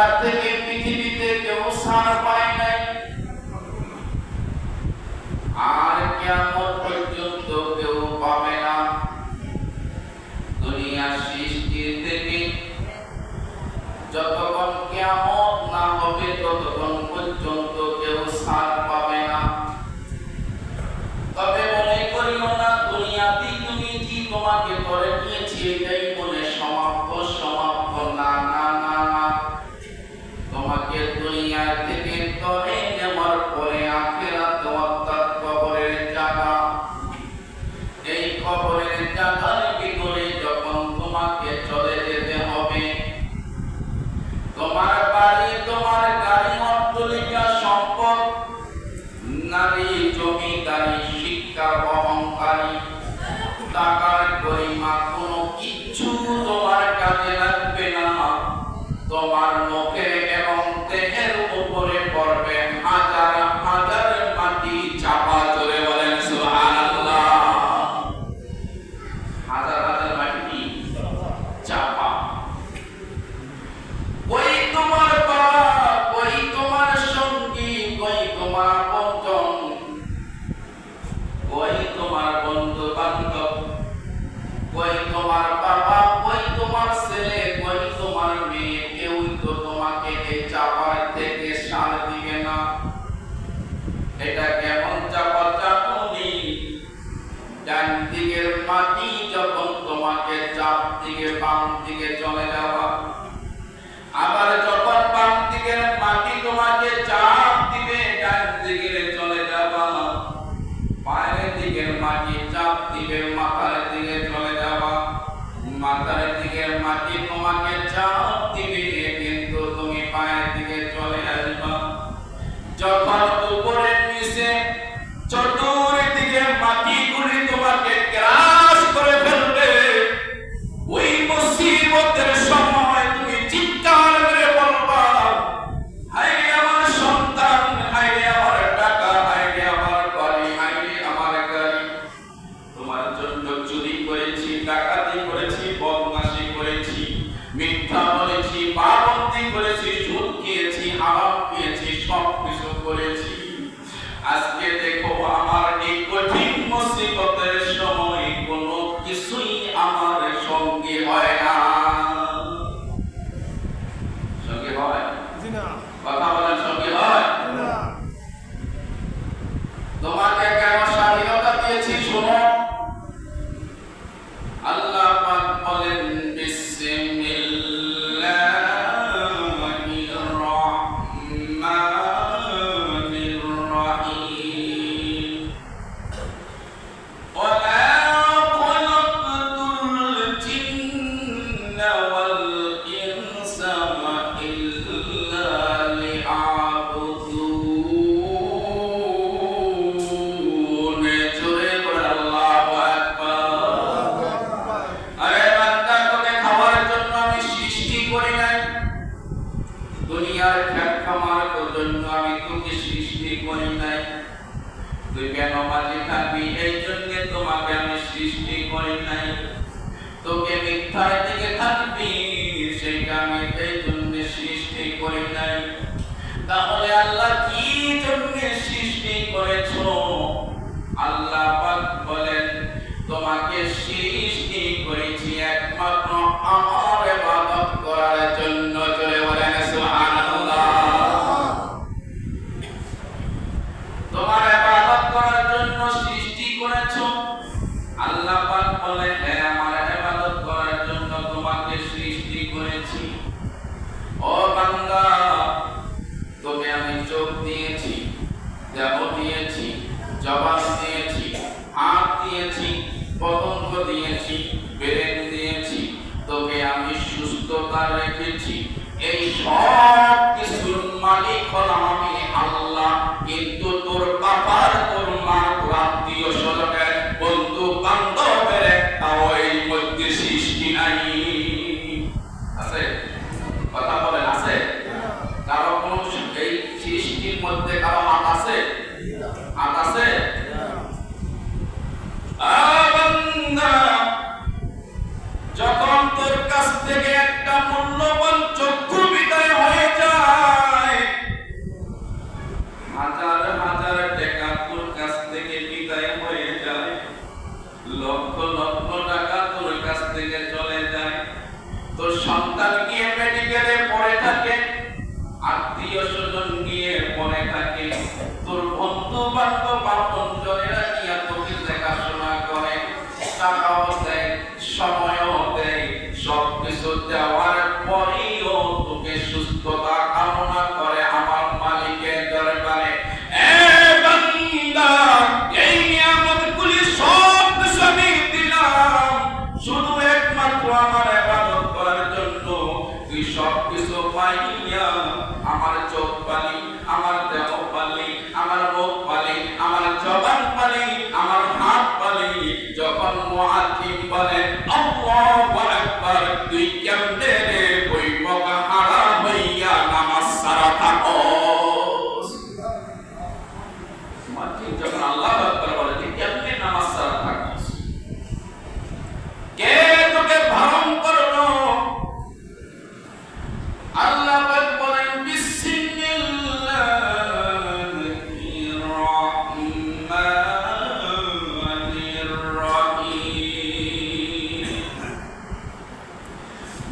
caráter বাম দিকে চলে যাওয়া। আবার যখন বাম দিকের মাটি তোমাকে চাপ দিবে, ডান দিকে চলে যাওয়া। পায়ের দিকের মাটি চাপ দিবে, মাথার দিকে চলে যাওয়া। মাথার দিকের মাটি তোমাকে চাপ দিবে কিন্তু তুমি পায়ের দিকে চলে আসবা। যখন উপরের নিচে তাহলে আল্লাহ কি জন্য সৃষ্টি করেছ? আল্লাহ পাক বলেন, তোমাকে সৃষ্টি করেছি একমাত্র আমার ইবাদত করার জন্য। দিয়েছি বেড়ে দিয়েছি তোকে আমি সুস্থতা রেখেছি। এই সব কিছুর মালিক আমি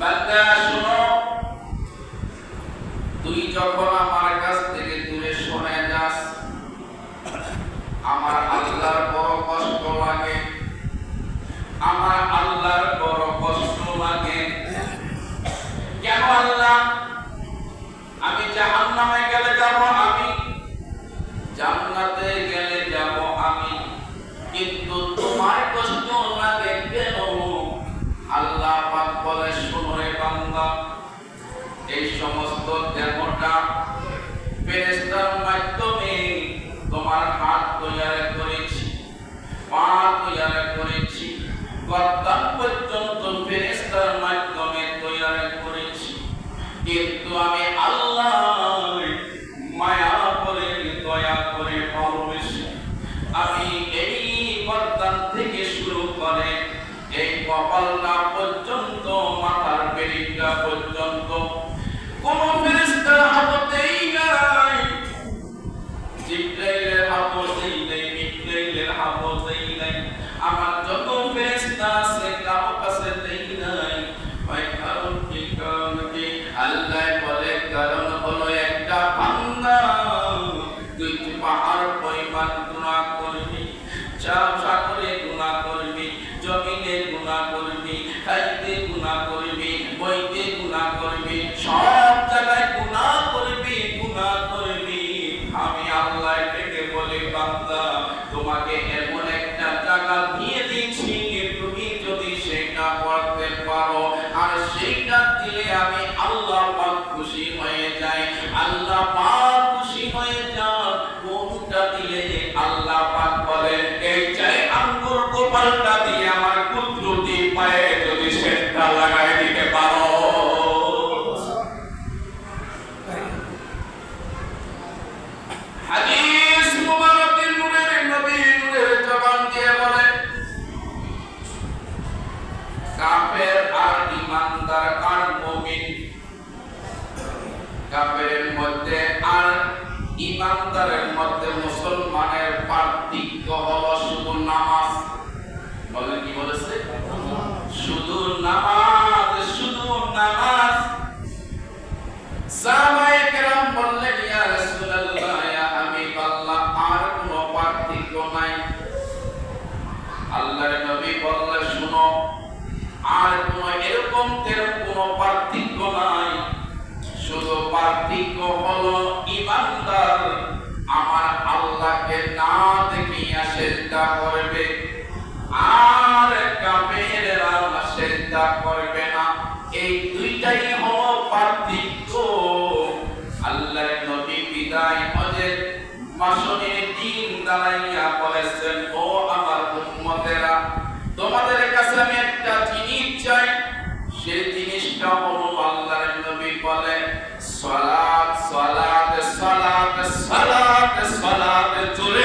বান্দা, শোনো। তুই আমার কাছ থেকে কষ্ট লাগে। আমার আল্লাহর বড় কষ্ট লাগে। কেন আল্লাহ? আমি জাহান্নামে গেলে যাব যারা করেছি। কর্তব্য আমি আল্লাহ পাক খুশি হয়ে যাই। আল্লাহ পাক খুশি হয়ে যান কোনটা দিলে আল্লাহ পাক বলেন, এই চাই আঙ্গুর কপালটা দিয়ে আমার কুদরতি পায়ে বললে, শুনো, আর কোনো এরকম তেরকম কোনো পার্থক্য নাই। শুধু পার্থক্য হলো ইমানদার। আমার আল্লাহকে না দেখিয়া চিন্তা করবে, আর কাফেররা চিন্তা করবে না। এই দুইটাই হলো পার্থক্য। আল্লাহর নবী বিদায় হজের মাসনের দিন দাঁড়াইয়া বলেছেন আমি একটা জিনিস চাই, সেই জিনিসটা হলো আল্লাহর নবী বলে সলাদ সলাদ সলাদ সলাদ সলাদ জোরে।